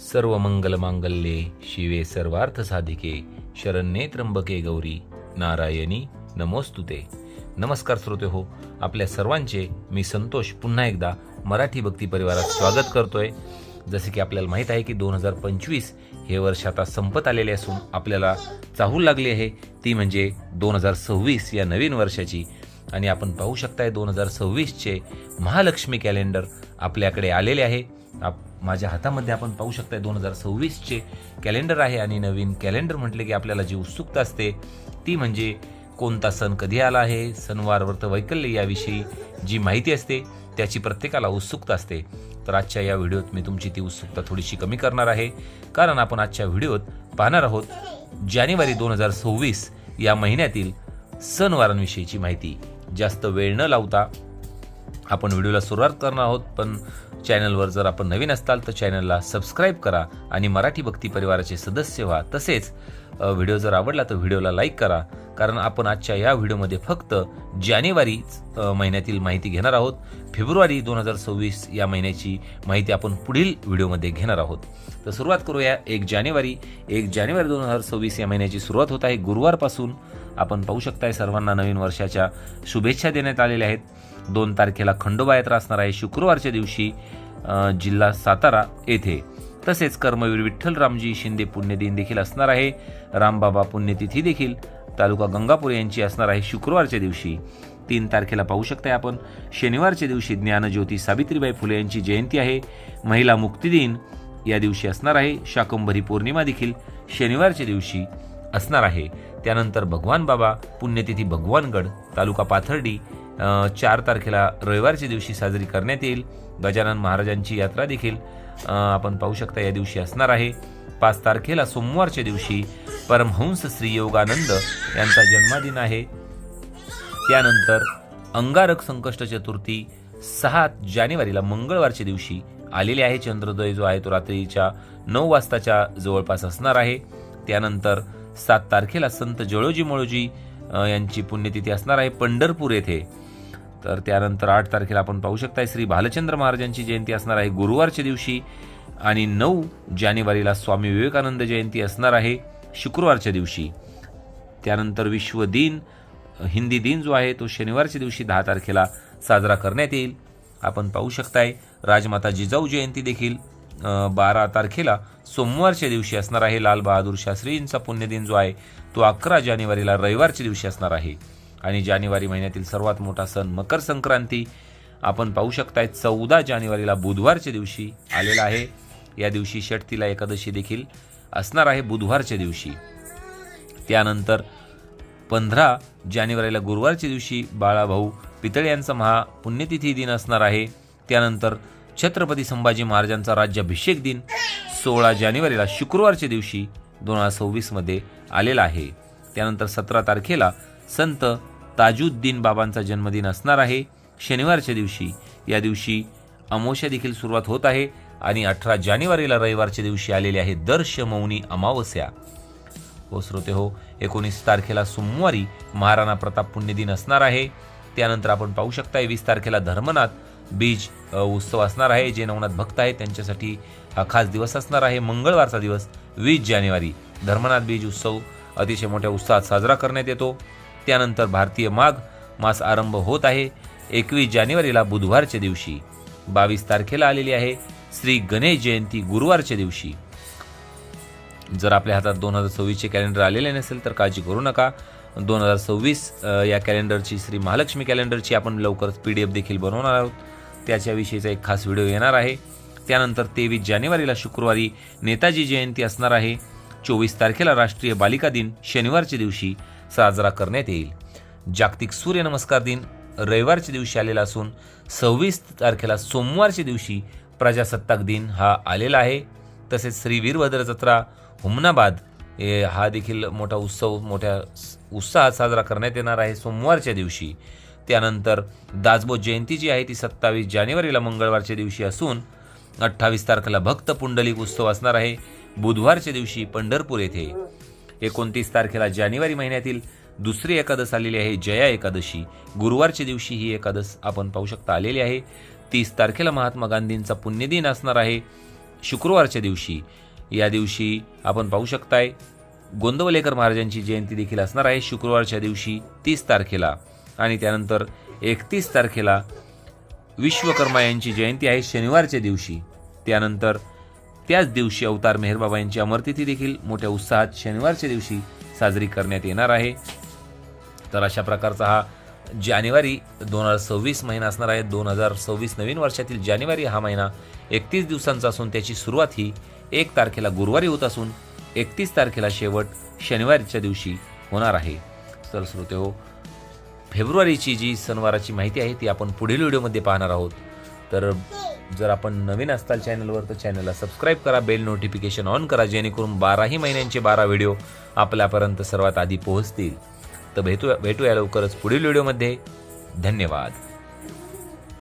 सर्व मंगल मांगल्ये शिवे सर्वार्थ साधिके शरण्ये त्र्यंबके गौरी नारायणी नमोस्तुते. नमस्कार श्रोते हो आपल्या सर्वांचे मी संतोष पुन्हा एकदा मराठी भक्ती परिवारात स्वागत करतोय. जसे की आपल्याला माहीत आहे की दोन हजार पंचवीस हे वर्ष आता संपत आलेले असून आपल्याला चाहूल लागली आहे. ती म्हणजे दोन हजार सव्वीस या नवीन वर्षाची. आणि आपण पाहू शकताय दोन हजार सव्वीसचे महालक्ष्मी कॅलेंडर आपल्याकडे आलेले आहे. आप माझ्या हातामध्ये आपण पाहू शकताय दोन हजार सव्वीसचे कॅलेंडर आहे आणि नवीन कॅलेंडर म्हटले की आपल्याला जी उत्सुकता असते ती म्हणजे कोणता सण कधी आला आहे सणवार व्रत वैकल्य याविषयी जी माहिती असते त्याची प्रत्येकाला उत्सुकता असते. तर आजच्या या व्हिडिओत मी तुमची ती उत्सुकता थोडीशी कमी करणार आहे कारण आपण आजच्या व्हिडिओत पाहणार आहोत जानेवारी दोन हजार सव्वीस या महिन्यातील सणवारांविषयीची माहिती. जास्त वेळ न लावता आपण व्हिडिओला सुरुवात करणार आहोत पण चॅनलवर जर आपण नवीन असाल तर चॅनलला सबस्क्राईब करा आणि मराठी भक्ती परिवाराचे सदस्य व्हा. तसेच व्हिडिओ जर आवडला तर व्हिडिओला लाईक करा. कारण आपण आजच्या या व्हिडिओमध्ये फक्त जानेवारी महिन्यातील माहिती घेणार आहोत. फेब्रुवारी दोन हजार सव्वीस या महिन्याची माहिती आपण पुढील व्हिडिओमध्ये घेणार आहोत. तर सुरुवात करूया एक जानेवारी. एक जानेवारी दोन हजार सव्वीस या महिन्याची सुरुवात होत आहे. गुरुवारपासून आपण पाहू शकताय सर्वांना नवीन वर्षाच्या शुभेच्छा देण्यात आलेल्या आहेत. दोन तारखेला खंडोबा यात्रा असणार आहे. शुक्रवारच्या दिवशी जिल्हा सातारा येथे. तसेच कर्मवीर विठ्ठल रामजी शिंदे पुण्यदिन देखील असणार आहे. रामबाबा पुण्यतिथी देखील तालुका गंगापूर यांची असणार आहे शुक्रवारच्या दिवशी. तीन तारखेला पाहू शकताय आपण. शनिवारच्या दिवशी ज्ञानज्योती सावित्रीबाई फुले यांची जयंती आहे. महिला मुक्ती दिन या दिवशी असणार आहे. शाकंभरी पौर्णिमा देखील शनिवारच्या दिवशी असणार आहे. त्यानंतर भगवान बाबा पुण्यतिथी भगवानगड तालुका पाथर्डी चार तारखेला रविवारच्या दिवशी साजरी करण्यात येईल. गजानन महाराजांची यात्रा देखील आपण पाहू शकता या दिवशी असणार आहे. पाच तारखेला सोमवारच्या दिवशी परमहंस श्री योगानंद यांचा जन्मदिन आहे. त्यानंतर अंगारक संकष्ट चतुर्थी सहा जानेवारीला मंगळवारच्या दिवशी आलेले आहे. चंद्रोदय जो आहे तो रात्रीच्या नऊ वाजताच्या जवळपास असणार आहे. त्यानंतर सात तारखेला संत जळोजी मळोजी यांची पुण्यतिथी असणार आहे पंढरपूर येथे. तर त्यानंतर आठ तारखेला आपण पाहू शकताय श्री भालचंद्र महाराजांची जयंती असणार आहे गुरुवारच्या दिवशी आणि नऊ जानेवारीला स्वामी विवेकानंद जयंती असणार आहे. शुक्रवारच्या दिवशी. त्यानंतर विश्व दिन हिंदी दिन जो आहे तो शनिवारच्या दिवशी दहा तारखेला साजरा करण्यात येईल. आपण पाहू शकताय राजमाता जिजाऊ जयंती देखील बारा तारखेला सोमवारच्या दिवशी असणार आहे. लाल बहादूर शास्त्रींचा पुण्यदिन जो आहे तो अकरा जानेवारीला रविवारच्या दिवशी असणार आहे. आणि जानेवारी महिन्यातील सर्वात मोठा सण मकर संक्रांती. आपण पाहू शकताय चौदा जानेवारीला बुधवारच्या दिवशी आलेला आहे. या दिवशी षटतीला एकादशी देखील असणार आहे बुधवारच्या दिवशी. त्यानंतर पंधरा जानेवारीला गुरुवारच्या दिवशी बाळाभाऊ पितळे यांचा महा पुण्यतिथी दिन असणार आहे. त्यानंतर छत्रपती संभाजी महाराजांचा राज्याभिषेक दिन सोळा जानेवारीला शुक्रवारच्या दिवशी दोन हजार सव्वीसमध्ये आलेला आहे. त्यानंतर सतरा तारखेला संत ताजुद्दीन बाबांचा जन्मदिन असणार आहे. शनिवारच्या दिवशी या दिवशी अमोशा देखील सुरुवात होत आहे. आणि अठरा जानेवारीला रविवारच्या दिवशी आलेली आहे दर्श मौनी अमावस्या. हो श्रोते हो एकोणीस तारखेला सोमवारी महाराणा प्रताप पुण्यदिन असणार आहे. त्यानंतर आपण पाहू शकता वीस तारखेला धर्मनाथ बीज उत्सव असणार आहे. जे नवनाथ भक्त आहेत त्यांच्यासाठी हा खास दिवस असणार आहे. मंगळवारचा दिवस वीस जानेवारी. धर्मनाथ बीज उत्सव अतिशय मोठ्या उत्साहात साजरा करण्यात येतो. त्यानंतर भारतीय माघ मास आरंभ होत आहे. एकवीस जानेवारीला बुधवारच्या दिवशी. बावीस तारखेला आलेली आहे श्री गणेश जयंती गुरुवारच्या दिवशी. जर आपल्या हातात दोन हजार सव्वीसचे कॅलेंडर आलेले नसेल तर काळजी करू नका. दोन हजार सव्वीस या कॅलेंडरची श्री महालक्ष्मी कॅलेंडरची आपण लवकरच पी डी एफ देखील बनवणार आहोत. त्याच्याविषयीचा एक खास व्हिडिओ येणार आहे. त्यानंतर तेवीस जानेवारीला शुक्रवारी नेताजी जयंती असणार आहे. चोवीस तारखेला राष्ट्रीय बालिका दिन शनिवारच्या दिवशी साजरा करण्यात येईल. जागतिक सूर्यनमस्कार दिन रविवारच्या दिवशी आलेला असून सव्वीस तारखेला सोमवारच्या दिवशी प्रजासत्ताक दिन हा आलेला आहे. तसेच श्री वीरभद्र जत्रा हुमनाबाद हा देखील मोठा उत्सव मोठ्या उत्साहात साजरा करण्यात येणार आहे सोमवारच्या दिवशी. त्यानंतर दासबोध जयंती जी आहे ती सत्तावीस जानेवारीला मंगळवारच्या दिवशी असून अठ्ठावीस तारखेला भक्त पुंडलिक उत्सव असणार आहे बुधवारच्या दिवशी पंढरपूर येथे. एकोणतीस तारखेला जानेवारी महिन्यातील दुसरी एकादश आलेली आहे जया एकादशी. गुरुवारच्या दिवशी ही एकादश आपण पाहू शकता आलेली आहे. तीस तारखेला महात्मा गांधींचा पुण्यदिन असणार आहे. शुक्रवारच्या दिवशी. या दिवशी आपण पाहू शकताय गोंदवलेकर महाराजांची जयंती देखील असणार आहे शुक्रवारच्या दिवशी तीस तारखेला. आणि त्यानंतर एकतीस तारखेला विश्वकर्मा यांची जयंती आहे शनिवारच्या दिवशी. त्यानंतर त्याच दिवशी अवतार मेहरबाबा यांची अमरतिथी देखील मोठ्या उत्साहात शनिवारच्या दिवशी साजरी करण्यात येणार आहे. तर अशा प्रकारचा हा जानेवारी दोन हजार सव्वीस महिना असणार आहे. दोन हजार सव्वीस नवीन वर्षातील जानेवारी हा महिना एकतीस दिवसांचा असून त्याची सुरुवात ही एक तारखेला गुरुवारी होत असून एकतीस तारखेला शेवट शनिवारीच्या दिवशी होणार आहे. तर श्रोते हो फेब्रुवारीची जी सणवाराची माहिती आहे ती आपण पुढील व्हिडिओमध्ये पाहणार आहोत. तर जर आपण नवीन असताल चॅनलवर तर चॅनलला सबस्क्राईब करा बेल नोटिफिकेशन ऑन करा जेणेकरून बाराही महिन्यांचे बारा व्हिडिओ आपल्यापर्यंत सर्वात आधी पोहोचतील. तर भेटू भेटूया लवकरच पुढील व्हिडिओमध्ये. धन्यवाद.